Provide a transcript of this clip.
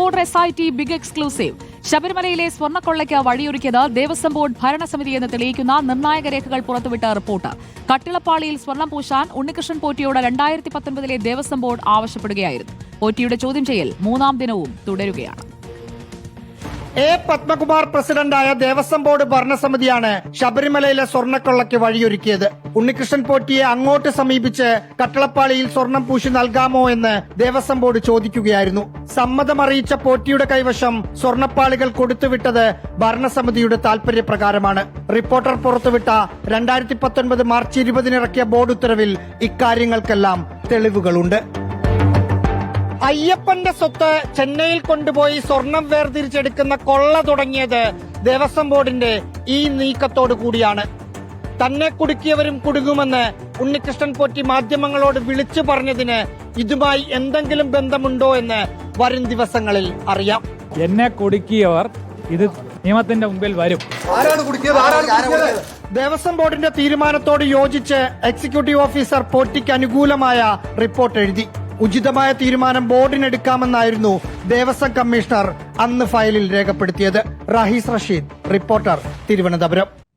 Reporter S I T big exclusive ശബരിമലയിലെ സ്വർണക്കൊള്ളയ്ക്ക് വഴിയൊരുക്കിയത് Devaswom board ഭരണസമിതി എന്ന് തെളിയിക്കുന്ന നിർണായക രേഖകൾ പുറത്തുവിട്ട റിപ്പോർട്ട്. കട്ടിളപ്പാളിയിൽ സ്വർണം പൂശാൻ ഉണ്ണികൃഷ്ണൻ പോറ്റിയോട് രണ്ടായിരത്തി പത്തൊൻപതിലെ ദേവസ്വം ബോർഡ് ആവശ്യപ്പെടുകയായിരുന്നു. പോറ്റിയുടെ ചോദ്യം ചെയ്യൽ മൂന്നാം ദിനവും തുടരുകയാണ്. എ പത്മകുമാർ പ്രസിഡന്റായ ദേവസ്വം ബോർഡ് ഭരണസമിതിയാണ് ശബരിമലയിലെ സ്വർണക്കൊള്ളയ്ക്ക് വഴിയൊരുക്കിയത്. ഉണ്ണികൃഷ്ണൻ പോറ്റിയെ അങ്ങോട്ട് സമീപിച്ച് കട്ടളപ്പാളിയിൽ സ്വർണം പൂശി നൽകാമോ എന്ന് ദേവസ്വം ബോർഡ് ചോദിക്കുകയായിരുന്നു. സമ്മതമറിയിച്ച പോറ്റിയുടെ കൈവശം സ്വർണപ്പാളികൾ കൊടുത്തുവിട്ടത് ഭരണസമിതിയുടെ താൽപര്യപ്രകാരമാണ്. റിപ്പോർട്ടർ പുറത്തുവിട്ട രണ്ടായിരത്തി പത്തൊൻപത് മാർച്ച് ഇരുപതിനിറക്കിയ ബോർഡ് ഉത്തരവിൽ ഇക്കാര്യങ്ങൾക്കെല്ലാം തെളിവുകളുണ്ട്. അയ്യപ്പന്റെ സ്വത്ത് ചെന്നൈയിൽ കൊണ്ടുപോയി സ്വർണം വേർതിരിച്ചെടുക്കുന്ന കൊള്ള തുടങ്ങിയത് ദേവസ്വം ബോർഡിന്റെ ഈ നീക്കത്തോടു കൂടിയാണ്. തന്നെ കുടുക്കിയവരും കുടുങ്ങുമെന്ന് ഉണ്ണികൃഷ്ണൻ പോറ്റി മാധ്യമങ്ങളോട് വിളിച്ചു പറഞ്ഞതിന് ഇതുമായി എന്തെങ്കിലും ബന്ധമുണ്ടോ എന്ന് വരും ദിവസങ്ങളിൽ അറിയാം. എന്നെ കുടുക്കിയവർ ഇത് നിയമത്തിന്റെ മുമ്പിൽ വരും. ദേവസ്വം ബോർഡിന്റെ തീരുമാനത്തോട് യോജിച്ച് എക്സിക്യൂട്ടീവ് ഓഫീസർ പോറ്റിക്ക് അനുകൂലമായ റിപ്പോർട്ട് എഴുതി. ഉചിതമായ തീരുമാനം ബോർഡിനെടുക്കാമെന്നായിരുന്നു ദേവസ്വം കമ്മീഷണർ അന്ന് ഫയലിൽ രേഖപ്പെടുത്തിയത്. റഹീസ് റഷീദ് റിപ്പോർട്ടർ തിരുവനന്തപുരം.